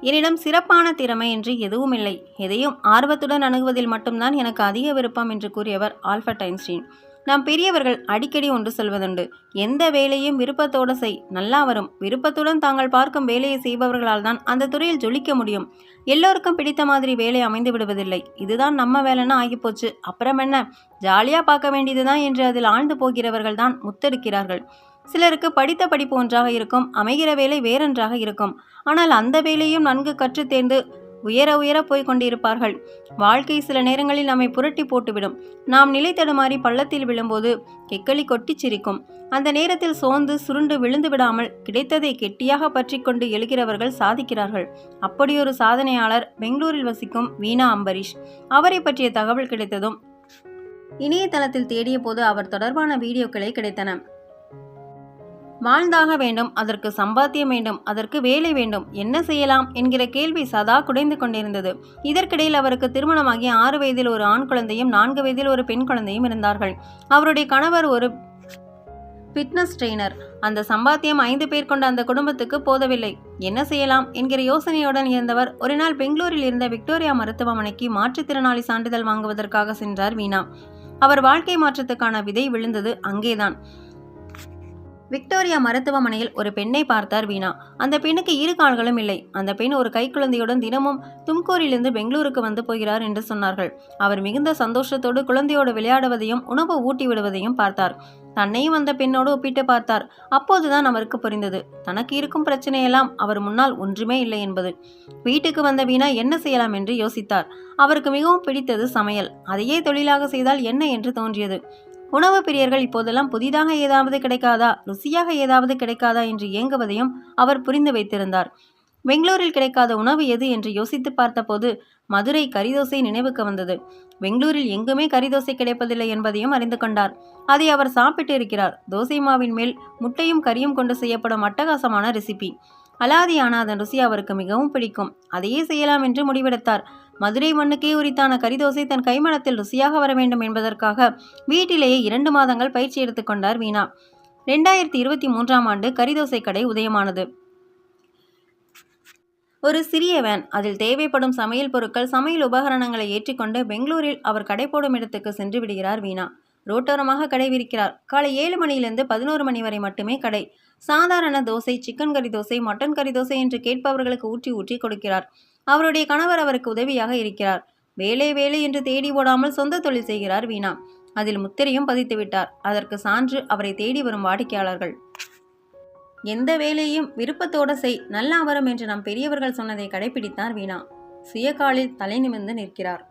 என்னிடம் சிறப்பான திறமை என்று எதுவும் இல்லை. எதையும் ஆர்வத்துடன் அணுகுவதில் மட்டும்தான் எனக்கு அதிக விருப்பம் என்று கூறியவர் ஆல்பர்ட் ஐன்ஸ்டீன். நாம் பெரியவர்கள் அடிக்கடி ஒன்று சொல்வதுண்டு. எந்த வேலையும் விருப்பத்தோடு செய். நல்லா வரும். விருப்பத்துடன் தாங்கள் பார்க்கும் வேலையை செய்பவர்களால் தான் அந்த துறையில் ஜொலிக்க முடியும். எல்லோருக்கும் பிடித்த மாதிரி வேலை அமைந்து விடுவதில்லை. இதுதான் நம்ம வேலைன்னா ஆகிப்போச்சு. அப்புறம் என்ன? ஜாலியாக பார்க்க வேண்டியதுதான் என்று அதில் ஆழ்ந்து போகிறவர்கள் தான் முத்தெடுக்கிறார்கள். சிலருக்கு படித்த படிப்பு ஒன்றாக இருக்கும் அமைகிற வேலை வேறொன்றாக இருக்கும். ஆனால் அந்த வேலையும் நன்கு கற்று தேர்ந்து உயர உயர போய் கொண்டிருப்பார்கள். வாழ்க்கை சில நேரங்களில் நம்மை புரட்டி போட்டுவிடும். நாம் நிலை தடுமாறி பள்ளத்தில் விழும்போது கெக்களி கொட்டிச் சிரிக்கும். அந்த நேரத்தில் சோர்ந்து சுருண்டு விழுந்து விடாமல் கிடைத்ததை கெட்டியாக பற்றி கொண்டு எழுகிறவர்கள் சாதிக்கிறார்கள். அப்படியொரு சாதனையாளர் பெங்களூரில் வசிக்கும் வீணா அம்பரீஷ். அவரை பற்றிய தகவல் கிடைத்ததும் இணையதளத்தில் தேடிய போது அவர் தொடர்பான வீடியோக்களே கிடைத்தன. வாழ்ந்தாக வேண்டும் அதற்கு சம்பாத்தியம் வேண்டும் அதற்கு வேலை வேண்டும் என்ன செய்யலாம் என்கிற கேள்வி சதா குடைந்து கொண்டிருந்தது. இதற்கிடையில் அவருக்கு திருமணமாகி ஆறு வயதில் ஒரு ஆண் குழந்தையும் நான்கு வயதில் ஒரு பெண் குழந்தையும் இருந்தார்கள். அவருடைய கணவர் ஒரு ஃபிட்னஸ் ட்ரெய்னர். அந்த சம்பாத்தியம் ஐந்து பேர் கொண்ட அந்த குடும்பத்துக்கு போதவில்லை. என்ன செய்யலாம் என்கிற யோசனையுடன் இருந்தவர் ஒரு நாள் பெங்களூரில் இருந்த விக்டோரியா மருத்துவமனைக்கு மாற்றுத்திறனாளி சான்றிதழ் வாங்குவதற்காக சென்றார் வீணா அவர் வாழ்க்கை மாற்றத்துக்கான விதை விழுந்தது அங்கேதான். விக்டோரியா மருத்துவமனையில் ஒரு பெண்ணை பார்த்தார் வீணா. அந்த பெண்ணுக்கு இரு கால்களும் இல்லை. அந்த பெண் ஒரு கைக்குழந்தையுடன் தினமும் தும்கூரிலிருந்து பெங்களூருக்கு வந்து போகிறார் என்று சொன்னார்கள். அவர் மிகுந்த சந்தோஷத்தோடு குழந்தையோடு விளையாடுவதையும் உணவு ஊட்டி விடுவதையும் பார்த்தார். தன்னையும் அந்த பெண்ணோடு ஒப்பிட்டு பார்த்தார். அப்போதுதான் அவருக்கு புரிந்தது. தனக்கு இருக்கும் பிரச்சனையெல்லாம் அவர் முன்னால் ஒன்றுமே இல்லை என்பது. வீட்டுக்கு வந்த வீணா என்ன செய்யலாம் என்று யோசித்தார். அவருக்கு மிகவும் பிடித்தது சமையல். அதையே தொழிலாக செய்தால் என்ன என்று தோன்றியது. உணவு பிரியர்கள் இப்போதெல்லாம் புதிதாக ஏதாவது கிடைக்காதா? ருசியாக ஏதாவது கிடைக்காதா? என்று ஏங்குவதையும் அவர் புரிந்து வைத்திருந்தார். பெங்களூரில் கிடைக்காத உணவு எது? என்று யோசித்து பார்த்தபோது மதுரை கரிதோசை நினைவுக்கு வந்தது. பெங்களூரில் எங்குமே கரிதோசை கிடைப்பதில்லை என்பதையும் அறிந்து கொண்டார். அதை அவர் சாப்பிட்டு இருக்கிறார். தோசை மாவின் மேல் முட்டையும் கறியும் கொண்டு செய்யப்படும் அட்டகாசமான ரெசிபி அலாதியான அதன் ருசி அவருக்கு மிகவும் பிடிக்கும். அதையே செய்யலாம் என்று முடிவெடுத்தார். மதுரை மண்ணுக்கே உரித்தான கரிதோசை தன் கைமணத்தில் ருசியாக வர வேண்டும் என்பதற்காக வீட்டிலேயே இரண்டு மாதங்கள் பயிற்சி எடுத்துக்கொண்டார் வீணா. ரெண்டாயிரத்தி இருபத்தி மூன்றாம் ஆண்டு கரிதோசை கடை உதயமானது. ஒரு சிறிய வேன் அதில் தேவைப்படும் சமையல் பொருட்கள் சமையல் உபகரணங்களை ஏற்றிக்கொண்டு பெங்களூரில் அவர் கடை போடும் இடத்துக்கு சென்று விடுகிறார் வீணா. ரோட்டோரமாக கடை விரிக்கிறார். காலை ஏழு மணியிலிருந்து பதினோரு மணி வரை மட்டுமே கடை. சாதாரண தோசை சிக்கன் கறி தோசை மட்டன் கறி தோசை என்று கேட்பவர்களுக்கு ஊற்றி ஊற்றி கொடுக்கிறார். அவருடைய கணவர் அவருக்கு உதவியாக இருக்கிறார். வேலை வேலை என்று தேடி ஓடாமல் சொந்த தொழில் செய்கிறார் வீணா. அதில் முத்திரையும் பதித்து விட்டார். அதற்கு சான்று அவரை தேடி வரும் வாடிக்கையாளர்கள். எந்த வேலையும் விருப்பத்தோட செய் நல்லா வரும் என்று நம் பெரியவர்கள் சொன்னதை கடைபிடித்தார் வீணா. சுயகாலில் தலை நிமிர்ந்து நிற்கிறார்.